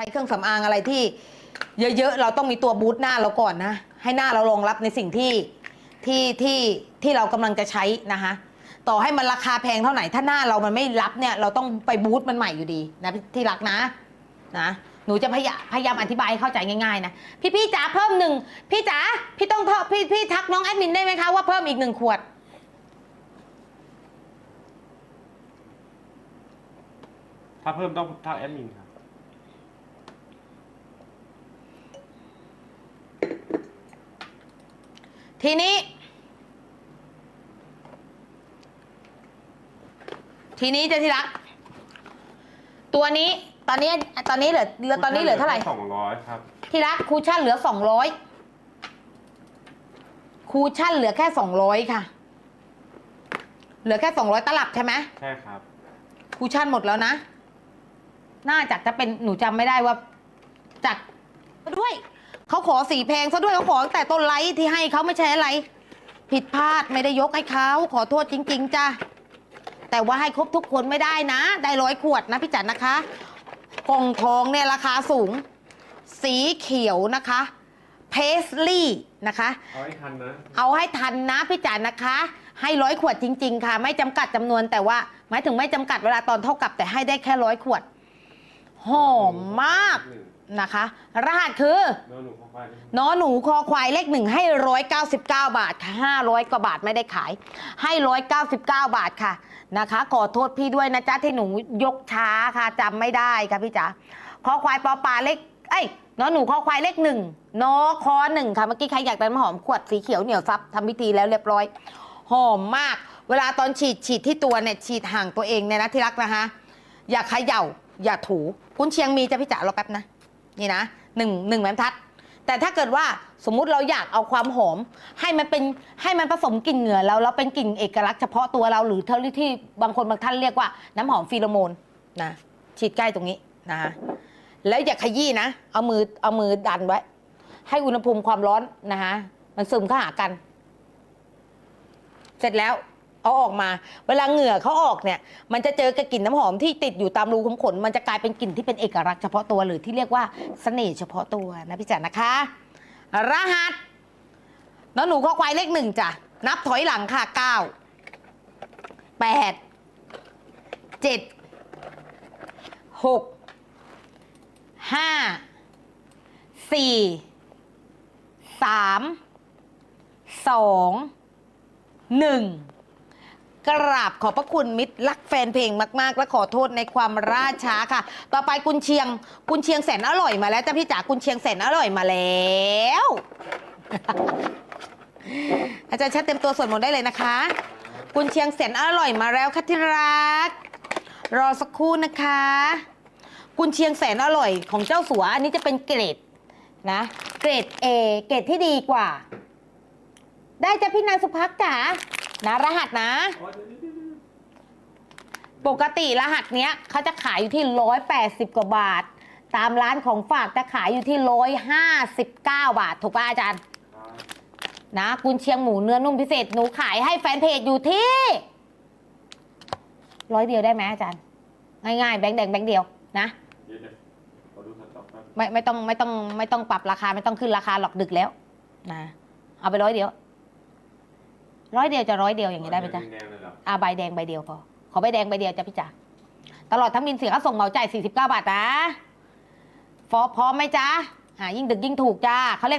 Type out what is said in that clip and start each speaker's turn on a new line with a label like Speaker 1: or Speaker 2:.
Speaker 1: ช้เครื่องสำอางอะไรที่ เยอะๆ เราต้องมีตัวบูทหน้าเราก่อนนะ ให้หน้าเรารองรับในสิ่งที่ที่ที่ที่เรากำลังจะใช้นะคะ ต่อให้มันราคาแพงเท่าไหร่ถ้าหน้าเรามันไม่รับเนี่ย เราต้องไปบูทมันใหม่อยู่ดีนะที่รักนะนะ หนูจะพยายามพยายามอธิบายให้เข้าใจง่ายๆนะพี่พี่จ๋าเพิ่มหนึ่งพี่จ๋าพี่ต้องโทพี่พี่ทักน้องแอดมินได้ไหมคะว่าเพิ่มอีกหนึ่งขวด
Speaker 2: ถ้าเพิ่มต้องทักแอดมินครับ
Speaker 1: ทีนี้ ทีนี้เจะที่รัก ตัวนี้ตอนนี้ตอนนี้เหลือเหลือตอนนี้เหลือเท่าไหร่
Speaker 2: สองร้อยครับ
Speaker 1: ที่รักคูชั่นเหลือสองร้อยคูชั่นเหลือแค่สองร้อยค่ะ เหลือแค่สองร้อยตลับใช่ไหม
Speaker 2: ใช่ครับ
Speaker 1: คูชั่นหมดแล้วนะ น่าจะจะเป็นหนูจำไม่ได้ว่าจากด้วย เขาขอสีแพงซะด้วยเขาขอตั้งแต่ต้นไลท์ที่ให้เขาไม่ใช่อะไร ผิดพลาดไม่ได้ยกให้เขาขอโทษจริง ๆจ้ะแต่ว่าให้ครบทุกคนไม่ได้นะ ได้ร้อยขวดนะพี่จันนะคะกล่องทองเนี่ยราคาสูง สีเขียวนะคะ เพสลี่นะคะ
Speaker 2: เอาให้ทันนะ
Speaker 1: เอาให้ทันนะพี่จ๋านะคะ ให้ร้อยขวดจริง ๆ ค่ะ ไม่จำกัดจำนวนแต่ว่า หมายถึงไม่จำกัดเวลาตอนเท่ากับแต่ให้ได้แค่ร้อยขวด หอมมากนะคะ รหัสคือ
Speaker 2: โดนหนูเข้าไป
Speaker 1: นอหนูคอควายเลขหนึ่งให้ร้อยเก้าสิบเก้าบาทค่ะห้าร้อยกว่าบาทไม่ได้ขาย ให้ร้อยเก้าสิบเก้าบาทค่ะนะคะ ขอโทษพี่ด้วยนะจ๊ะที่หนูยกช้าค่ะจำไม่ได้ค่ะพี่จ๋าคอควายปอปลาเลขเอ้ยนอหนูคอควายเลขหนึ่งนอคอหนึ่งค่ะเมื่อกี้ใครอยากได้น้ำหอมขวดสีเขียวเหนียวซับทำพิธีแล้วเรียบร้อย หอมมาก เวลาตอนฉีดฉีดที่ตัวเนี่ยฉีดห่างตัวเองเนี่ยนะที่รักนะคะอย่าเขย่า อย่าถูกุนเชียงมีจะพี่จ๋ารอแป๊บนะ นี่นะหนึ่งหนึ่งแมมทัด แต่ถ้าเกิดว่าสมมุติเราอยากเอาความหอม ให้มันเป็นให้มันผสมกลิ่นเหงื่อเราแล้วเป็นกลิ่นเอกลักษณ์เฉพาะตัวเราหรือเท่าที่บางคนบางท่านเรียกว่าน้ำหอมฟีโรโมนนะฉีดใกล้ตรงนี้นะคะแล้วอย่าขยี้นะ เอามือเอามือดันไว้ ให้อุณหภูมิความร้อนนะคะมันซึมเข้าหากัน เสร็จแล้ว เอาออกมา เวลาเหงื่อเขาออกเนี่ย มันจะเจอกับกลิ่นน้ำหอมที่ติดอยู่ตามรูขุมขน มันจะกลายเป็นกลิ่นที่เป็นเอกลักษณ์เฉพาะตัวหรือที่เรียกว่าเสน่ห์เฉพาะตัวนะพี่จ๋านะคะ รหัสน้องหนูข้อควายเลขหนึ่งจ้ะนับถอยหลังค่ะเก้าแปดเจ็ดหกห้าสี่สามสองหนึ่ง กราบขอบพระคุณมิตรรักแฟนเพลงมากๆ และขอโทษในความล่าช้าค่ะ ต่อไปกุนเชียงกุนเชียงแสนอร่อยมาแล้วจ้าพี่จ๋ากุนเชียงแสนอร่อยมาแล้ว อาจารย์ชัดเต็มตัวสวดมนต์ได้เลยนะคะ กุนเชียงแสนอร่อยมาแล้วค่ะที่รัก รอสักครู่นะคะ กุนเชียงแสนอร่อยของเจ้าสัวอันนี้จะเป็นเกรดนะ เกรด A เกรดที่ดีกว่า ได้จ้ะพี่นางสุภักจ๋า นะรหัสนะ ปกติรหัสเนี้ยเขาจะขายอยู่ที่ 180 กว่าบาท ตามร้านของฝากจะขายอยู่ที่ 159 บาท ถูกป่ะอาจารย์ นะกุนเชียงหมูเนื้อนุ่มพิเศษหนูขายให้แฟนเพจอยู่ที่ร้อยเดียวได้ไหมอาจารย์ ง่ายๆ แบงค์แดงแบงค์เดียวนะ
Speaker 2: เดี๋ยวเดี๋ยวขอดูสต็อกแป๊บ
Speaker 1: ไม่ไม่ต้องไม่ต้องไม่ต้องปรับราคาไม่ต้องขึ้นราคาหรอกดึกแล้วนะเอาไปร้อยเดียว ร้อยเดียวจะร้อยเดียวอย่างนี้ได้ไหมจ๊ะ
Speaker 2: แดงๆเลยเหรอ
Speaker 1: อาใบแดงใบเดียวพอขอใบแดงใบเดียวจ้ะพี่จ๋าตลอดทั้งบินเสียค่าส่งเหมาจ่าย49 บาทนะฟอพร้อมไหมจ๊ะอ่ายิ่งดึกยิ่งถูกจ้าเขาเรียก